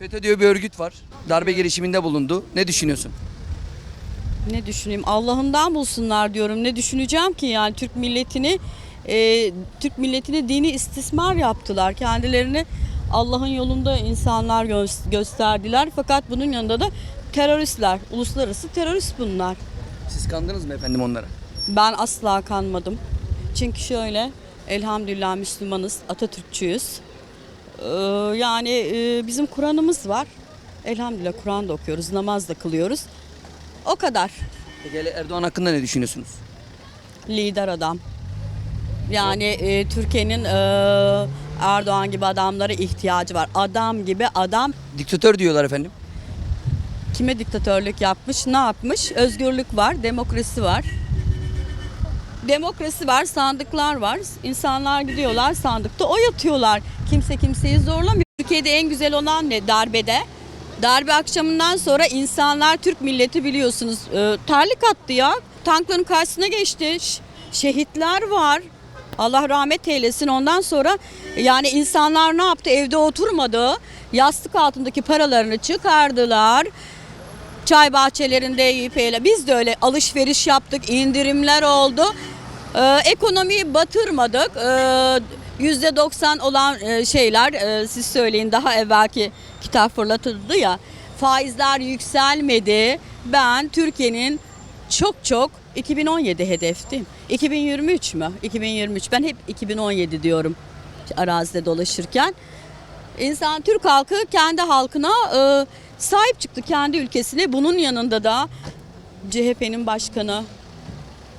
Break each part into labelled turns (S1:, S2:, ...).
S1: FETÖ diyor bir örgüt var. Darbe girişiminde bulundu. Ne düşünüyorsun?
S2: Ne düşüneyim? Allah'ından bulsunlar diyorum. Ne düşüneceğim ki yani Türk milletini e, Türk milletini dini istismar yaptılar. Kendilerini Allah'ın yolunda insanlar gö- gösterdiler. Fakat bunun yanında da teröristler, uluslararası terörist bunlar.
S1: Siz kandınız mı efendim onlara?
S2: Ben asla kanmadım. Çünkü şöyle elhamdülillah Müslümanız, Atatürkçüyüz. Ee, yani e, bizim Kur'an'ımız var. Elhamdülillah Kur'an da okuyoruz, namaz da kılıyoruz. O kadar.
S1: Peki hele Erdoğan hakkında ne düşünüyorsunuz?
S2: lider adam. Yani e, Türkiye'nin e, Erdoğan gibi adamlara ihtiyacı var. Adam gibi adam
S1: Diktatör diyorlar efendim.
S2: kime diktatörlük yapmış, ne yapmış? Özgürlük var, demokrasi var. Demokrasi var, sandıklar var. İnsanlar gidiyorlar sandıkta oy atıyorlar. Kimse kimseyi zorlamıyor. Türkiye'de en güzel olan ne darbede? Darbe akşamından sonra insanlar Türk milleti biliyorsunuz e, terlik attı ya. Tankların karşısına geçti. Şehitler var. Allah rahmet eylesin. Ondan sonra yani insanlar ne yaptı? Evde oturmadı. Yastık altındaki paralarını çıkardılar. Çay bahçelerinde yiyip eyle. Biz de öyle alışveriş yaptık, indirimler oldu. Ee, ekonomiyi batırmadık. Ee, %90 olan e, şeyler e, siz söyleyin daha evvelki kitap fırlatıldı ya. Faizler yükselmedi. Ben Türkiye'nin çok çok 2017 hedeftim. 2023 mü? 2023. Ben hep 2017 diyorum arazide dolaşırken. İnsan Türk halkı kendi halkına e, sahip çıktı kendi ülkesine. Bunun yanında da CHP'nin başkanı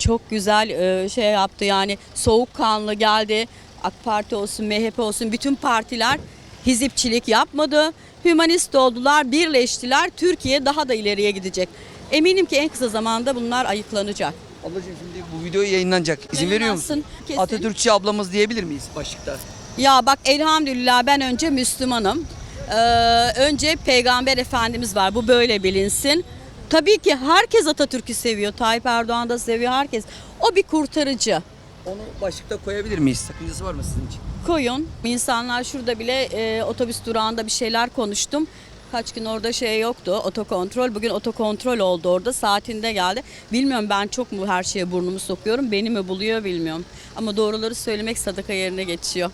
S2: çok güzel e, şey yaptı yani soğukkanlı geldi. AK Parti olsun, MHP olsun bütün partiler hizipçilik yapmadı. Hümanist oldular, birleştiler. Türkiye daha da ileriye gidecek. Eminim ki en kısa zamanda bunlar ayıklanacak.
S1: Ablacığım şimdi bu video yayınlanacak. İzin veriyor musun?
S2: Kesin.
S1: Atatürkçü ablamız diyebilir miyiz başlıkta?
S2: Ya bak elhamdülillah ben önce Müslümanım. Ee, önce Peygamber Efendimiz var. Bu böyle bilinsin. Tabii ki herkes Atatürk'ü seviyor. Tayyip Erdoğan da seviyor herkes. O bir kurtarıcı.
S1: Onu başlıkta koyabilir miyiz? Sakıncası var mı sizin için?
S2: Koyun. İnsanlar şurada bile e, otobüs durağında bir şeyler konuştum. Kaç gün orada şey yoktu otokontrol. Bugün otokontrol oldu orada saatinde geldi. Bilmiyorum ben çok mu her şeye burnumu sokuyorum. Beni mi buluyor bilmiyorum. Ama doğruları söylemek sadaka yerine geçiyor.